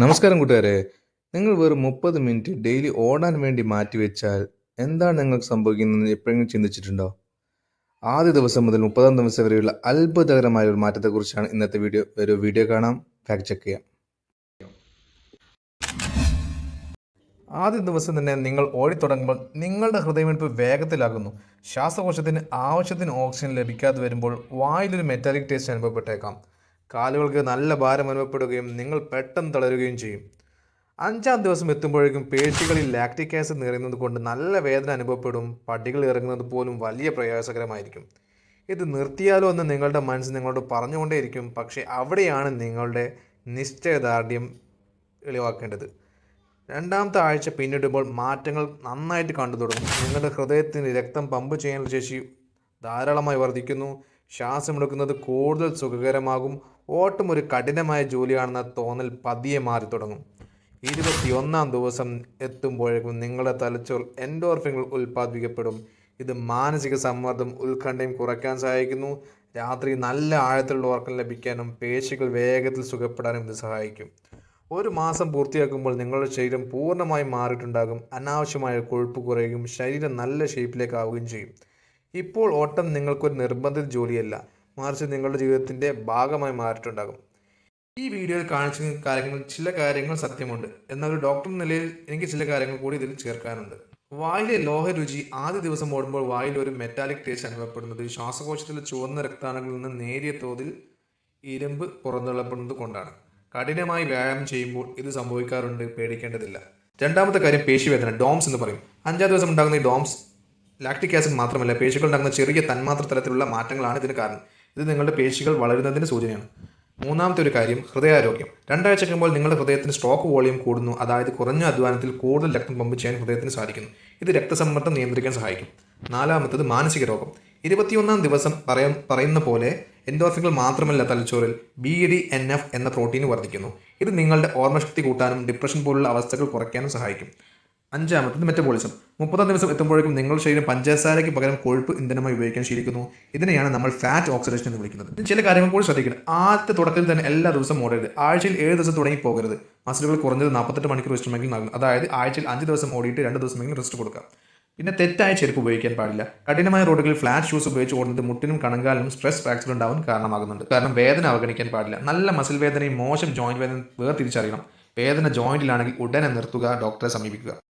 നമസ്കാരം കൂട്ടുകാരെ. നിങ്ങൾ വെറും മുപ്പത് മിനിറ്റ് ഡെയിലി ഓടാൻ വേണ്ടി മാറ്റിവെച്ചാൽ എന്താണ് നിങ്ങൾക്ക് സംഭവിക്കുന്നതെന്ന് എപ്പോഴെങ്കിലും ചിന്തിച്ചിട്ടുണ്ടോ? ആദ്യ ദിവസം മുതൽ മുപ്പതാം ദിവസം വരെയുള്ള അത്ഭുതകരമായ ഒരു മാറ്റത്തെക്കുറിച്ചാണ് ഇന്നത്തെ വീഡിയോ. ഒരു വീഡിയോ കാണാം ഫാക്ട് ചെക്ക് ചെയ്യാം. ആദ്യ ദിവസം തന്നെ നിങ്ങൾ ഓടിത്തുടങ്ങുമ്പോൾ നിങ്ങളുടെ ഹൃദയമിടിപ്പ് വേഗത്തിലാകുന്നു. ശ്വാസകോശത്തിന് ആവശ്യത്തിന് ഓക്സിജൻ ലഭിക്കാതെ വരുമ്പോൾ വായിലൊരു മെറ്റാലിക് ടേസ്റ്റ് അനുഭവപ്പെട്ടേക്കാം. കാലുകൾക്ക് നല്ല ഭാരം അനുഭവപ്പെടുകയും നിങ്ങൾ പെട്ടെന്ന് തളരുകയും ചെയ്യും. അഞ്ചാം ദിവസം എത്തുമ്പോഴേക്കും പേശികളിൽ ലാക്റ്റിക് ആസിഡ് നിറയുന്നത് കൊണ്ട് നല്ല വേദന അനുഭവപ്പെടും. പടികൾ ഇറങ്ങുന്നത് പോലും വലിയ പ്രയാസകരമായിരിക്കും. ഇത് നിർത്തിയാലോ എന്ന് നിങ്ങളുടെ മനസ്സ് നിങ്ങളോട് പറഞ്ഞുകൊണ്ടേയിരിക്കും. പക്ഷേ അവിടെയാണ് നിങ്ങളുടെ നിശ്ചയദാർഢ്യം വെളിവാക്കേണ്ടത്. രണ്ടാമത്തെ ആഴ്ച പിന്നിടുമ്പോൾ മാറ്റങ്ങൾ നന്നായിട്ട് കണ്ടു തുടങ്ങും. നിങ്ങളുടെ ഹൃദയത്തിന് രക്തം പമ്പ് ചെയ്യാനുള്ള ശേഷി ധാരാളമായി വർദ്ധിക്കുന്നു. ശ്വാസമെടുക്കുന്നത് കൂടുതൽ സുഖകരമാകും. ഓട്ടം ഒരു കഠിനമായ ജോലിയാണെന്ന തോന്നൽ പതിയെ മാറി തുടങ്ങും. ഇരുപത്തിയൊന്നാം ദിവസം എത്തുമ്പോഴേക്കും നിങ്ങളുടെ തലച്ചോർ എൻഡോർഫിനുകൾ ഉൽപ്പാദിപ്പിക്കപ്പെടും. ഇത് മാനസിക സമ്മർദ്ദം ഉത്കണ്ഠയും കുറയ്ക്കാൻ സഹായിക്കുന്നു. രാത്രി നല്ല ആഴത്തിലുള്ള ഉറക്കം ലഭിക്കാനും പേശികൾ വേഗത്തിൽ സുഖപ്പെടാനും ഇത് സഹായിക്കും. ഒരു മാസം പൂർത്തിയാക്കുമ്പോൾ നിങ്ങളുടെ ശരീരം പൂർണമായും മാറിയിട്ടുണ്ടാകും. അനാവശ്യമായ കൊഴുപ്പ് കുറയുകയും ശരീരം നല്ല ഷേപ്പിലേക്കാവുകയും ചെയ്യും. ഇപ്പോൾ ഓട്ടം നിങ്ങൾക്കൊരു നിർബന്ധിത ജോലിയല്ല. മറിച്ച് നിങ്ങളുടെ ജീവിതത്തിന്റെ ഭാഗമായി മാറിയിട്ടുണ്ടാകും. ഈ വീഡിയോയിൽ കാണിച്ച കാര്യങ്ങൾ ചില കാര്യങ്ങൾ സത്യമുണ്ട്. എന്നാൽ ഒരു ഡോക്ടർ നിലയിൽ എനിക്ക് ചില കാര്യങ്ങൾ കൂടി ഇതിൽ ചേർക്കാനുണ്ട്. വായിലെ ലോഹ രുചി ആദ്യ ദിവസം ഓടുമ്പോൾ വായിൽ ഒരു മെറ്റാലിക് ടേസ്റ്റ് അനുഭവപ്പെടുന്നത്. ശ്വാസകോശത്തിലെ ചുവന്ന രക്താണുകളിൽ നിന്ന് നേരിയ തോതിൽ ഇരുമ്പ് പുറന്തള്ളപ്പെടുന്നത് കൊണ്ടാണ്. കഠിനമായി വ്യായാമം ചെയ്യുമ്പോൾ ഇത് സംഭവിക്കാറുണ്ട് പേടിക്കേണ്ടതില്ല. രണ്ടാമത്തെ കാര്യം പേശിവേദന ഡോംസ് എന്ന് പറയും. അഞ്ചാം ദിവസം ഉണ്ടാകുന്ന ഈ ഡോംസ് ലാക്ടിക് ആസിഡ് മാത്രമല്ല പേശികൾ ഉണ്ടാകുന്ന ചെറിയ തന്മാത്ര തലത്തിലുള്ള മാറ്റങ്ങളാണ് ഇതിന് കാരണം. ഇത് നിങ്ങളുടെ പേശികൾ വളരുന്നതിന്റെ സൂചനയാണ്. മൂന്നാമത്തെ ഒരു കാര്യം ഹൃദയാരോഗ്യം. രണ്ടാഴ്ച കഴിയുമ്പോൾ നിങ്ങളുടെ ഹൃദയത്തിന് സ്ട്രോക്ക് വോളിയം കൂടുന്നു. അതായത് കുറഞ്ഞ അധ്വാനത്തിൽ കൂടുതൽ രക്തം പമ്പ് ചെയ്യാൻ ഹൃദയത്തിന് സാധിക്കുന്നു. ഇത് രക്തസമ്മർദ്ദം നിയന്ത്രിക്കാൻ സഹായിക്കും. നാലാമത്തത് മാനസിക രോഗം. ഇരുപത്തിയൊന്നാം ദിവസം പറയാൻ പറയുന്ന പോലെ എൻഡോർഫിനുകൾ മാത്രമല്ല തലച്ചോറിൽ. ബി ഡി എൻ എഫ് എന്ന പ്രോട്ടീൻ വർദ്ധിക്കുന്നു. ഇത് നിങ്ങളുടെ ഓർമ്മശക്തി കൂട്ടാനും ഡിപ്രഷൻ പോലുള്ള അവസ്ഥകൾ കുറയ്ക്കാനും സഹായിക്കും. അഞ്ചാമത്തത് മെറ്റബോളിസം മുപ്പതാം ദിവസം എത്തുമ്പോഴേക്കും നിങ്ങൾ ശരീരം പഞ്ചസാരയ്ക്ക് പകരം കൊഴുപ്പ് ഇന്ധനമായി ഉപയോഗിക്കാൻ ശീലിക്കുന്നു. ഇതിനെയാണ് നമ്മൾ ഫാറ്റ് ഓക്സിഡേഷൻ എന്ന് വിളിക്കുന്നത്. ചില കാര്യങ്ങൾ കൂടി ശ്രദ്ധിക്കണം. ആദ്യത്തെ തുടക്കത്തിൽ തന്നെ എല്ലാ ദിവസവും ഓടരുത്. ആഴ്ചയിൽ ഏഴ് ദിവസം തുടങ്ങി പോകരുത്. മസിലുകൾ കുറഞ്ഞത് നാൽപ്പത്തെട്ട് മണിക്കൂർ റെസ്റ്റ്മെങ്കിൽ നൽകും. അതായത് ആഴ്ചയിൽ അഞ്ച് ദിവസം ഓടിയിട്ട് രണ്ട് ദിവസമെങ്കിലും റെസ്റ്റ് കൊടുക്കാം. പിന്നെ തെറ്റായ ചെരുപ്പ് ഉപയോഗിക്കാൻ പാടില്ല. കഠിനമായ റോഡുകളിൽ ഫ്ലാറ്റ് ഷൂസ് ഉപയോഗിച്ച് ഓടുന്നത് മുട്ടിനും കണങ്കാലിനും സ്ട്രെസ് ഫ്രാക്ചർ ഉണ്ടാവാൻ കാരണമാകുന്നുണ്ട്. കാരണം വേദന അവഗണിക്കാൻ പാടില്ല. നല്ല മസിൽ വേദനയും മോശം ജോയിന്റ് വേദന വേർതിരിച്ചറിയണം. വേദന ജോയിന്റിലാണെങ്കിൽ ഉടനെ നിർത്തുക ഡോക്ടറെ സമീപിക്കുക.